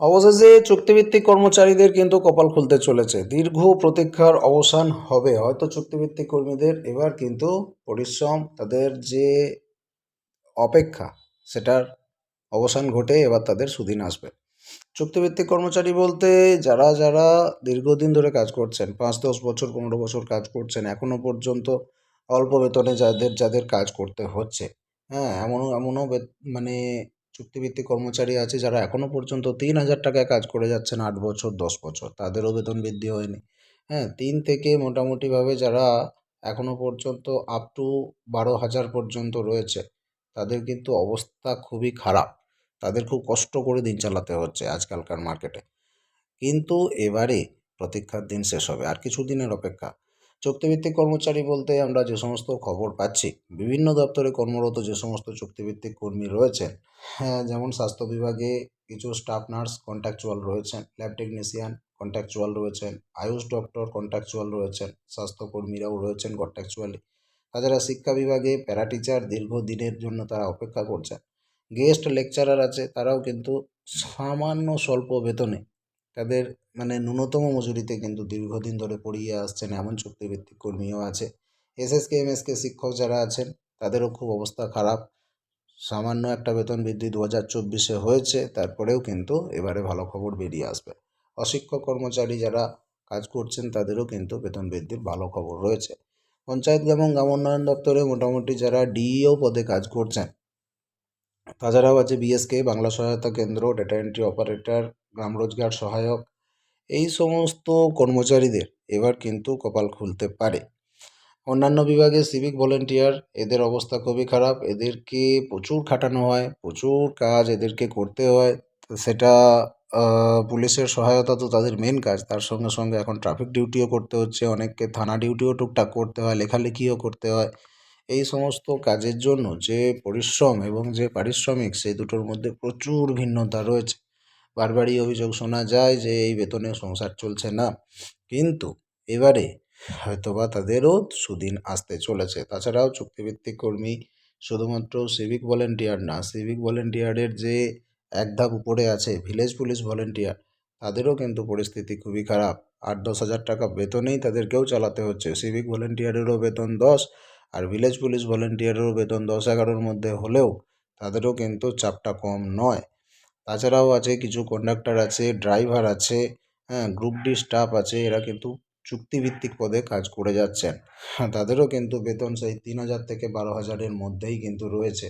অবশেষে চুক্তিভিত্তিক কর্মচারীদের কিন্তু কপাল খুলতে চলেছে। দীর্ঘ প্রতীক্ষার অবসান হবে। হয়তো চুক্তিভিত্তিক কর্মীদের এবার কিন্তু পরিশ্রম, তাদের যে অপেক্ষা, সেটার অবসান ঘটে, এবার তাদের সুদিন আসবে। চুক্তিভিত্তিক কর্মচারী বলতে যারা যারা দীর্ঘদিন ধরে কাজ করছেন, পাঁচ, দশ বছর, পনেরো বছর কাজ করছেন, এখনও পর্যন্ত অল্প বেতনে যাদের যাদের কাজ করতে হচ্ছে হ্যাঁ এমনও এমনও মানে চুক্তিভিত্তিক কর্মচারী আছে যারা এখনও পর্যন্ত তিন হাজার টাকায় কাজ করে যাচ্ছেন আট বছর, দশ বছর। তাদেরও বেতন বৃদ্ধি হয়নি। হ্যাঁ তিন থেকে মোটামুটিভাবে যারা এখনও পর্যন্ত আপ টু বারো হাজার পর্যন্ত রয়েছে, তাদের কিন্তু অবস্থা খুবই খারাপ। তাদের খুব কষ্ট করে দিন চালাতে হচ্ছে আজকালকার মার্কেটে কিন্তু এবারে প্রতীক্ষার দিন শেষ হবে। আর কিছু দিনের অপেক্ষা। চুক্তিভিত্তিক কর্মচারী বলতে আমরা যে সমস্ত খবর পাচ্ছি, বিভিন্ন দপ্তরে কর্মরত যে সমস্ত চুক্তিভিত্তিক কর্মী রয়েছেন হ্যাঁ যেমন স্বাস্থ্য বিভাগে কিছু স্টাফ নার্স কন্ট্রাকচুয়াল রয়েছেন ল্যাব টেকনিশিয়ান কন্ট্রাকচুয়াল রয়েছেন, আয়ুষ ডক্টর কন্ট্রাকচুয়াল রয়েছেন, স্বাস্থ্যকর্মীরাও রয়েছেন কন্ট্রাকচুয়ালি তাছাড়া শিক্ষা বিভাগে প্যারা টিচার দীর্ঘদিনের জন্য তারা অপেক্ষা করছেন। গেস্ট লেকচারার আছে, তারাও কিন্তু সামান্য স্বল্প বেতনে তাদের মানে ন্যূনতম মজুরিতে কিন্তু দীর্ঘদিন ধরে পড়িয়ে আসছেন এমন চুক্তিভিত্তিক কর্মীও আছে। এসএসকে, এমএসকে শিক্ষক যারা আছেন, তাদেরও খুব অবস্থা খারাপ। সামান্য একটা বেতন বৃদ্ধি দু হাজার চব্বিশে হয়েছে, তারপরেও কিন্তু এবারে ভালো খবর বেরিয়ে আসবে। অশিক্ষক কর্মচারী যারা কাজ করছেন, তাদেরও কিন্তু বেতন বৃদ্ধির ভালো খবর রয়েছে। পঞ্চায়েত এবং গ্রাম উন্নয়ন দপ্তরে মোটামুটি যারা ডিইও পদে কাজ করছেন, তাছাড়াও আছে বিএসকে, বাংলা সহায়তা কেন্দ্র ডেটা এন্ট্রি অপারেটর গ্রাম রোজগার সহায়ক, এই সমস্ত কর্মচারীদের এবার কিন্তু কপাল খুলতে পারে। অন্যান্য বিভাগে সিভিক ভলেন্টিয়ার এদের অবস্থা খুবই খারাপ, এদেরকে প্রচুর খাটানো হয়, প্রচুর কাজ এদেরকে করতে হয়। সেটা পুলিশের সহায়তা তো তাদের মেন কাজ, তার সঙ্গে সঙ্গে এখন ট্রাফিক ডিউটিও করতে হচ্ছে, অনেককে থানা ডিউটিও টুকটাক করতে হয়, লেখালেখিও করতে হয়। এই সমস্ত কাজের জন্য যে পরিশ্রম এবং যে পারিশ্রমিক, সেই দুটোর মধ্যে প্রচুর ভিন্নতা রয়েছে। বারবারই অভিযোগ শোনা যায় যে এই বেতনে সংসার চলছে না। কিন্তু এবারে হয়তোবা তাদেরও সুদিন আসতে চলেছে। তাছাড়াও চুক্তিভিত্তিক কর্মী শুধুমাত্র সিভিক ভলেন্টিয়ার না সিভিক ভলেন্টিয়ারের যে এক ধাপ উপরে আছে ভিলেজ পুলিশ ভলেন্টিয়ার তাদেরও কিন্তু পরিস্থিতি খুবই খারাপ। আট দশ হাজার টাকা বেতনেই তাদেরকেও চালাতে হচ্ছে। সিভিক ভলেন্টিয়ারেরও বেতন দশ আর ভিলেজ পুলিশ ভলেন্টিয়ারেরও বেতন দশ এগারোর মধ্যে হলেও তাদেরও কিন্তু চাপটা কম নয়। তাছাড়াও আছে কিছু কন্ডাক্টর আছে ড্রাইভার আছে হ্যাঁ গ্রুপ ডি স্টাফ আছে, এরা কিন্তু চুক্তিভিত্তিক পদে কাজ করে যাচ্ছেন। হ্যাঁ তাদেরও কিন্তু বেতন সেই তিন হাজার থেকে বারো হাজারের মধ্যেই কিন্তু রয়েছে।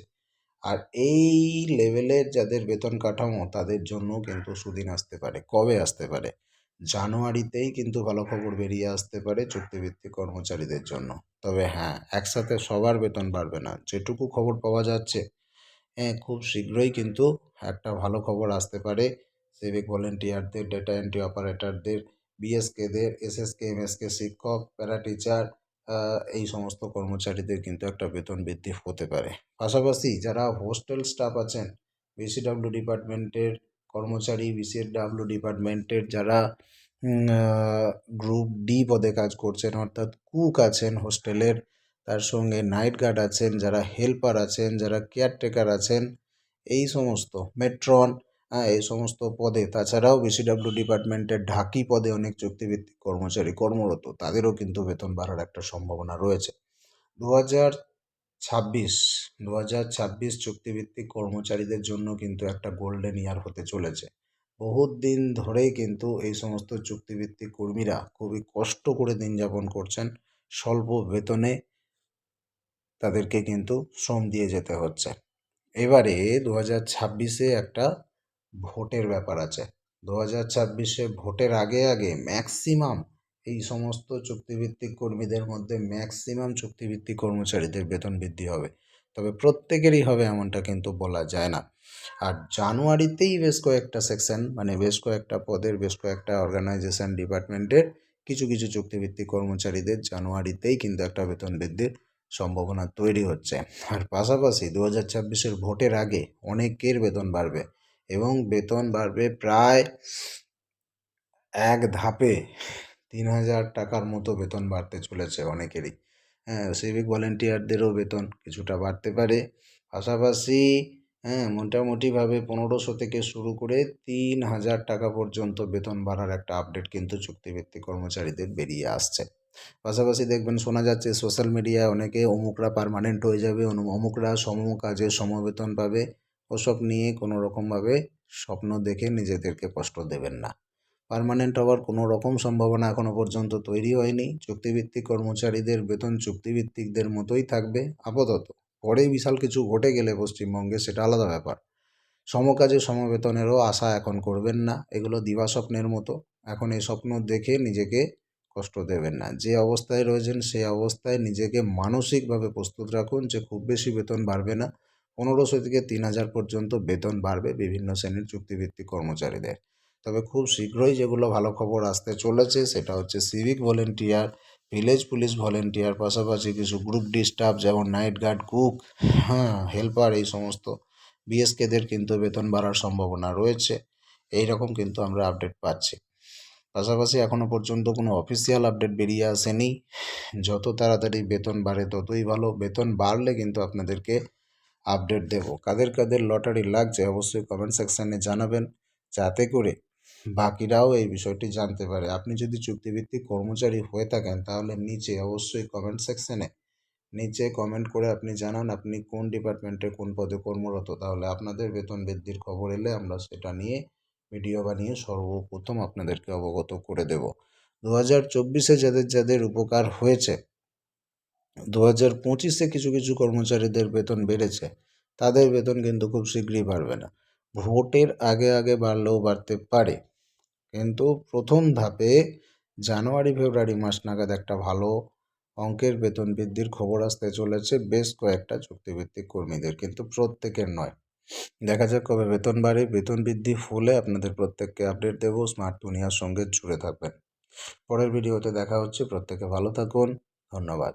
আর এই লেভেলের যাদের বেতন কাঠামো, তাদের জন্য কিন্তু সুদিন আসতে পারে, কবে আসতে পারে? জানুয়ারিতেই কিন্তু ভালো খবর বেরিয়ে আসতে পারে চুক্তিভিত্তিক কর্মচারীদের জন্য। তবে হ্যাঁ একসাথে সবার বেতন বাড়বে না। যেটুকু খবর পাওয়া যাচ্ছে হ্যাঁ খুব শীঘ্রই কিন্তু একটা ভালো খবর আসতে পারে। সিভিক ভলেন্টিয়ারদের ডেটা এন্ট্রি অপারেটরদের বিএসকেদের এসএসকে এমএসকে শিক্ষক প্যারা টিচার এই সমস্ত কর্মচারীদের কিন্তু একটা বেতন বৃদ্ধি হতে পারে। পাশাপাশি যারা হোস্টেল স্টাফ আছেন বিসিডাব্লিউ ডিপার্টমেন্টের কর্মচারী বিসিডাব্লিউ ডিপার্টমেন্টের যারা গ্রুপ ডি পদে কাজ করছেন, অর্থাৎ কুক আছেন হোস্টেলের তার সঙ্গে নাইট গার্ড আছেন, যারা হেল্পার আছেন, যারা কেয়ারটেকার আছেন এই সমস্ত মেট্রন হ্যাঁ এই সমস্ত পদে। তাছাড়াও বিসিডাব্লিউ ডিপার্টমেন্টের ঢাকি পদে অনেক চুক্তিভিত্তিক কর্মচারী, কর্মরত, তাদেরও কিন্তু বেতন বাড়ার একটা সম্ভাবনা রয়েছে। দু হাজার ছাব্বিশ, দু হাজার ছাব্বিশ চুক্তিভিত্তিক কর্মচারীদের জন্য কিন্তু একটা গোল্ডেন ইয়ার হতে চলেছে। বহুত দিন ধরেই কিন্তু এই সমস্ত চুক্তিভিত্তিক কর্মীরা খুবই কষ্ট করে দিন যাপন করছেন, স্বল্প বেতনে তাদেরকে কিন্তু শ্রম দিয়ে যেতে হচ্ছে। এবারে দু হাজার ছাব্বিশে একটা ভোটের ব্যাপার আছে। দু হাজার ছাব্বিশে ভোটের আগে আগে ম্যাক্সিমাম এই সমস্ত চুক্তিভিত্তিক কর্মীদের মধ্যে ম্যাক্সিমাম চুক্তিভিত্তিক কর্মচারীদের বেতন বৃদ্ধি হবে। তবে প্রত্যেকেরই হবে এমনটা কিন্তু বলা যায় না। আর জানুয়ারিতেই বেশ কয়েকটা সেকশন মানে বেশ কয়েকটা পদের, বেশ কয়েকটা অর্গানাইজেশন ডিপার্টমেন্টের কিছু কিছু চুক্তিভিত্তিক কর্মচারীদের জানুয়ারিতেই কিন্তু একটা বেতন বৃদ্ধির সম্ভাবনা তৈরি হচ্ছে। আর পাশাপাশি দু হাজার ছাব্বিশের ভোটের আগে অনেকের বেতন বাড়বে এবং বেতন বাড়বে প্রায় এক ধাপে তিন হাজার টাকার মতো বেতন বাড়তে চলেছে অনেকেরই। হ্যাঁ সিভিক ভলেন্টিয়ারদেরও বেতন কিছুটা বাড়তে পারে। পাশাপাশি হ্যাঁ মোটামুটিভাবে পনেরোশো থেকে শুরু করে তিন হাজার টাকা পর্যন্ত বেতন বাড়ার একটা আপডেট কিন্তু চুক্তিভিত্তিক কর্মচারীদের বেরিয়ে আসছে। পাশাপাশি দেখবেন শোনা যাচ্ছে সোশ্যাল মিডিয়ায় অনেকে অমুকরা পার্মানেন্ট হয়ে যাবে অমুকরা সম কাজে সমবেতন পাবে। ওসব নিয়ে কোনো রকমভাবে স্বপ্ন দেখে নিজেদেরকে কষ্ট দেবেন না। পার্মানেন্ট হওয়ার কোনো রকম সম্ভাবনা এখনও পর্যন্ত তৈরি হয়নি। চুক্তিভিত্তিক কর্মচারীদের বেতন চুক্তিভিত্তিকদের মতোই থাকবে। আপাতত পরে বিশাল কিছু ঘটে গেলে পশ্চিমবঙ্গে সেটা আলাদা ব্যাপার। সমকাজে সমবেতনেরও আশা এখন করবেন না। এগুলো দিবাস্বপ্নের মতো। এখন এই স্বপ্ন দেখে নিজেকে কষ্ট দেবেন না। যে অবস্থায় রয়েছেন সেই অবস্থায় নিজেকে মানসিকভাবে প্রস্তুত রাখুন যে খুব বেশি বেতন বাড়বে না। পনেরোশো থেকে তিন হাজার পর্যন্ত বেতন বাড়বে বিভিন্ন শ্রেণির চুক্তিভিত্তিক কর্মচারীদের। তবে খুব শীঘ্রই যেগুলো ভালো খবর আসতে চলেছে সেটা হচ্ছে civic volunteer village police volunteer পাশাপাশি কিছু গ্রুপ ডি স্টাফ যেমন নাইট গার্ড কুক হ্যাঁ হেল্পার এই সমস্ত বিএসকেদের কিন্তু বেতন বাড়ার সম্ভাবনা রয়েছে। এই রকম কিন্তু আমরা আপডেট পাচ্ছি। পাশাপাশি এখনও পর্যন্ত কোনো অফিসিয়াল আপডেট বেরিয়ে আসেনি। যত তাড়াতাড়ি বেতন বাড়ে, ততই ভালো। বেতন বাড়লে কিন্তু আপনাদেরকে আপডেট দেব। কাদের কাদের লটারি লাগছে অবশ্যই কমেন্ট সেকশানে জানাবেন। যাতে করে বাকিরাও এই বিষয়টি জানতে পারে। আপনি যদি চুক্তিভিত্তিক কর্মচারী হয়ে থাকেন, তাহলে নিচে অবশ্যই কমেন্ট সেকশানে নিচে কমেন্ট করে আপনি জানান আপনি কোন ডিপার্টমেন্টে কোন পদে কর্মরত। তাহলে আপনাদের বেতন বৃদ্ধির খবর এলে আমরা সেটা নিয়ে ভিডিও বানিয়ে সর্বপ্রথম আপনাদেরকে অবগত করে দেব। দু হাজার চব্বিশে যাদের যাদের উপকার হয়েছে দু হাজার পঁচিশে কিছু কিছু কর্মচারীদের বেতন বেড়েছে, তাদের বেতন কিন্তু খুব শীঘ্রই বাড়বে না। ভোটের আগে আগে বাড়লেও বাড়তে পারে। কিন্তু প্রথম ধাপে জানুয়ারি, ফেব্রুয়ারি মাস নাগাদ একটা ভালো অঙ্কের বেতন বৃদ্ধির খবর আসতে চলেছে, বেশ কয়েকটা চুক্তিভিত্তিক কর্মীদের, কিন্তু প্রত্যেকের নয়। দেখা যাক কবে বেতন বাড়ে। বেতন বৃদ্ধি ফুলে আপনাদের প্রত্যেককে আপডেট দেবো। স্মার্ট দুনিয়ার সঙ্গে জুড়ে থাকবেন। পরের ভিডিওতে দেখা হচ্ছে। প্রত্যেকে ভালো থাকুন। ধন্যবাদ।